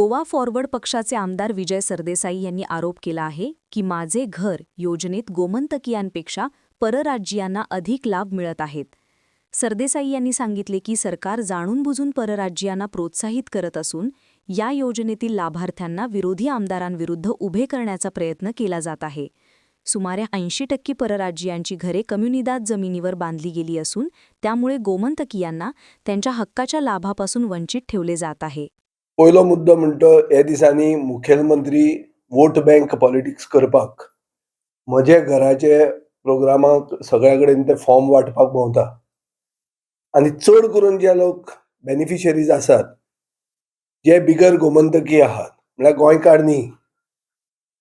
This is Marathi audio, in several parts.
गोवा फॉरवर्ड पक्षाचे आमदार विजय सरदेसाई यांनी आरोप केला आहे की माझे घर योजनेत गोमंतकीयांपेक्षा परराज्यीयांना अधिक लाभ मिळत आहेत. सरदेसाई यांनी सांगितले की सरकार जाणून बुजून प्रोत्साहित करत असून या योजनेतील लाभार्थ्यांना विरोधी आमदारांविरुद्ध उभे करण्याचा प्रयत्न केला जात आहे. सुमारे ऐंशी टक्के परराज्यांची घरे कम्युनिदाद जमिनीवर बांधली गेली असून त्यामुळे गोमंतकीयांना त्यांच्या हक्काच्या लाभापासून वंचित ठेवले जात आहे. पयलो मुद्दो म्हणतो हे दिसांनी मुखेलमंत्री वोट बँक पॉलिटिक्स करपाक. म्हजे घराचे प्रोग्रामाक सगळ्या कडेन ते फॉर्म वांटपाक भोंवता. आनी चड करून जे लोक बेनिफिशरीज आसात जे बिगर गोमंतकी आहात म्हळ्यार गोंयकार न्ही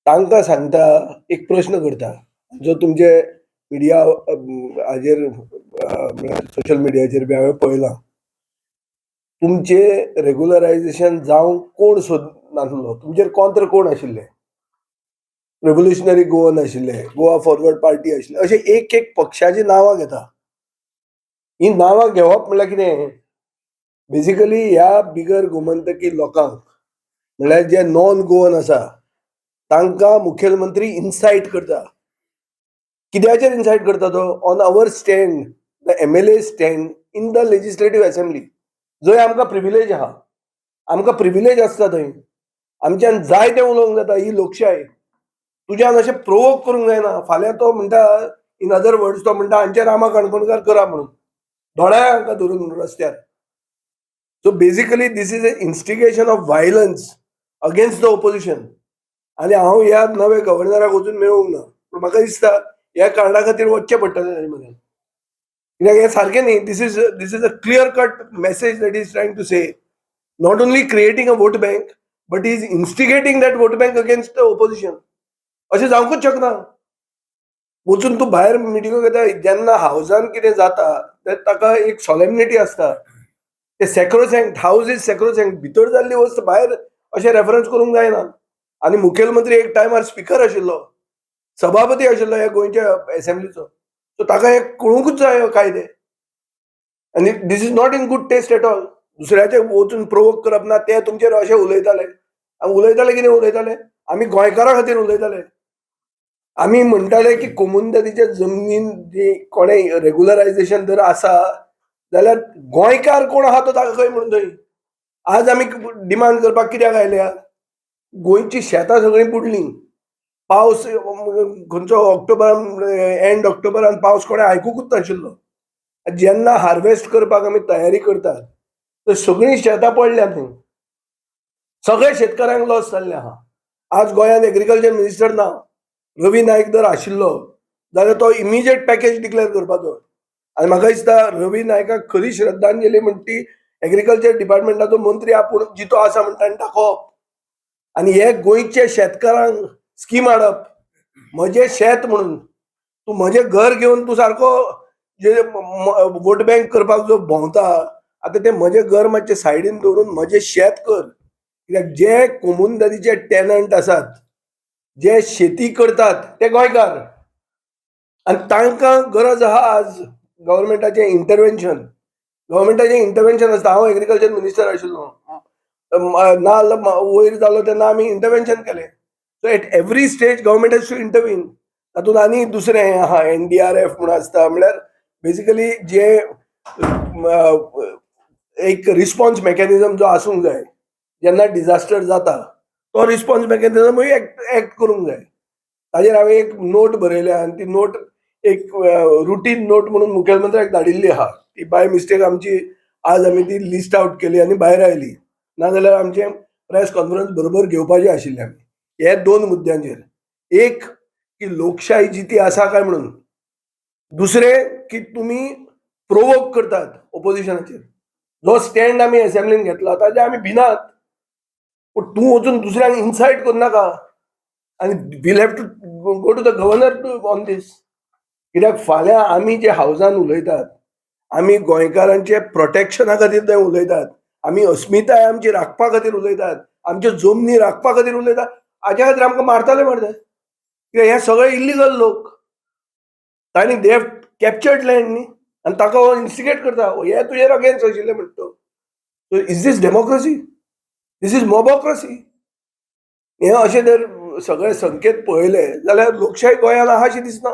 तांकां सांगता एक प्रश्न करता. जो तुमचे मिडिया हाजेर सोशल मिडियाचेर बी हांवें पळयलां. तुमचे रेगुलरायझेशन जावंक कोण सोद नासलो तुमचेर कॉंत्र कोण आशिल्ले? रेव्होल्युशनरी गोवन आशिल्ले गोवा फॉरवर्ड पार्टी आशिल्ले अशे एक एक पक्षाची नांवां घेता. ही नांवां घेवप म्हणल्यार कितें बेसिकली ह्या बिगर गोमंतकी लोकांक म्हणल्यार जे नॉन गोवन आसा तांकां मुखेलमंत्री इन्सायट करता. कित्याचेर इन्सायट करता तो? On our stand the M L A stand in the legislative assembly जंय आमकां प्रिविलेज आहा आमकां प्रिविलेज आसता थंय. आमच्यान जाय तें उलोवंक जाता ही लोकशाय तुज्यान अशें प्रोवोक करूंक जायना. फाल्यां तो म्हणटा इन अदर वर्ड्स तो म्हणटा हांचे रामा काणकोणकार करा म्हणून. दोळ्या हांकां धरून रस्त्यार. So basically this is a instigation of violence against the opposition आनी हांव ह्या नव्या गव्हर्नराक वचून मेळूंक ना. पूण म्हाका दिसता ह्या कारणा खातीर वचचें पडटलें ताजे मदें हें सारकें न्ही this is this is a clear cut message that is trying to say not only creating a vote bank but is instigating that vote bank against the opposition अशें जावंकूच शकना वचून तूं भायर मिटिंगो घेता जेन्ना हावजान कितें जाता ते ताका एक सॉलेमनिटी आसता। ते सेक्रोसेंक्ट हावज इज सॅक्रोसँक भितर जाल्ली वस्त भायर अशें रेफरन्स करूंक जायना आनी मुखेलमंत्री एक टायमार स्पिकर आशिल्लो सभापती आशिल्लो ह्या गोंयच्या एसेंब्लीचो सो ताका हें कळूंकूच जाय कायदे. आनी this is not in good taste at all दुसऱ्याचे वचून प्रोवोक करप ना ते तुमचेर अशें उलयताले. आमी उलयताले कितें उलयताले? आमी गोंयकारा खातीर उलयताले. आमी म्हणटाले की कोमुनदादीच्या जमनीन जी कोणें रेगुलरायझेशन जर आसा जाल्यार गोंयकार कोण आहा तो ताका खंय म्हणून थंय? आज आमी डिमांड करपाक कित्याक आयल्या? गोंयची शेतां सगळीं बुडलीं. पावस खंयचो ऑक्टोबर एंड ऑक्टोबरान पावस कोणें आयकूंकूच नाशिल्लो? जेन्ना हार्वेस्ट करपाक आमी तयारी करतात तर सगळीं शेतां पडल्यात थंय सगळ्या शेतकाऱ्यांक लॉस जाल्ले आहा. आज गोंयांत एग्रीकल्चर मिनिस्टर ना रवी नायक जर आशिल्लो जाल्यार तो इमिजिएट पॅकेज डिक्लेअर करपाचो आनी म्हाका दिसता रवी नायकाक खरी श्रद्धांजली म्हणटा ती एग्रीकल्चर डिपार्टमेंटाचो मंत्री आपूण जितो आसा म्हणटा आनी दाखोवप आनी हे गोंयचे शेतकारांक स्कीम हाडप म्हजें शेत म्हणून. तूं म्हजें घर घेवन तूं सारको जे वोट बँक करपाक जो भोंवता आतां तें म्हजें घर मातशें सायडीन दवरून म्हजें शेत कर. कित्याक जे कोमुनदादीचे टॅनंट आसात जे शेती करतात ते गोंयकार. आनी तांकां गरज आहा आज गव्हर्मेंटाचें इंटरवेन्शन गव्हर्मेंटाचें इंटरवेन्शन आसता. हांव एग्रीकल्चर मिनिस्टर आशिल्लो. नाल्ल वयर जालो तेन्ना आमी इंटरवेन्शन केलें. So at every stage government has to intervene तातूंत आनी दुसरें आहा एन डी आर एफ म्हूण आसता म्हळ्यार बेसिकली जे एक रिस्पॉन्स मेकॅनिझम जो आसूंक जाय जेन्ना डिजास्टर जाता तो रिस्पॉन्स मेकॅनिझमूय एक्ट करूंक जाय ताजेर हांवें एक नोट बरयल्या आनी ती नोट एक रुटीन नोट म्हणून मुखेलमंत्र्याक धाडिल्ली आहा ती बाय मिस्टेक आमची आज आमी ती लिस्ट आउट केली आनी भायर आयली नाजाल्यार आमचें प्रेस कॉन्फरन्स बरोबर घेवपाचें आशिल्लें आमी हे दोन मुद्द्यांचेर एक की लोकशाही जी ती आसा काय म्हणून? दुसरें की तुमी प्रोवोक करतात ओपोजिशनाचेर जो स्टँड आमी असेंब्लीन घेतला ताजे आमी भिनात. पूण तूं अजून दुसऱ्यांक इन्सायट करू नाका. आनी we'll have to go to the governor to on this कित्याक फाल्यां आमी जे हावजान उलयतात आमी गोंयकारांचे प्रोटेक्शना खातीर थंय उलयतात. आमी अस्मिताय आमची राखपा खातीर उलयतात. आमच्यो जमनी राखपा खातीर उलयतात. हाच्या खातीर आमकां मारताले मरे कित्याक हे सगळे इल्लिगल लोक. तांणी दे हॅव कॅप्चर्ड लँड न्ही. आनी ताका हो इन्स्टिगेट करता. हो, हे तुजेर अगेन्स्ट आशिल्ले म्हणटा तो. Is this democracy this is mobocracy हे अशे जर सगळे संकेत पळयले जाल्यार लोकशाय गोंयांत आहा अशें दिसना.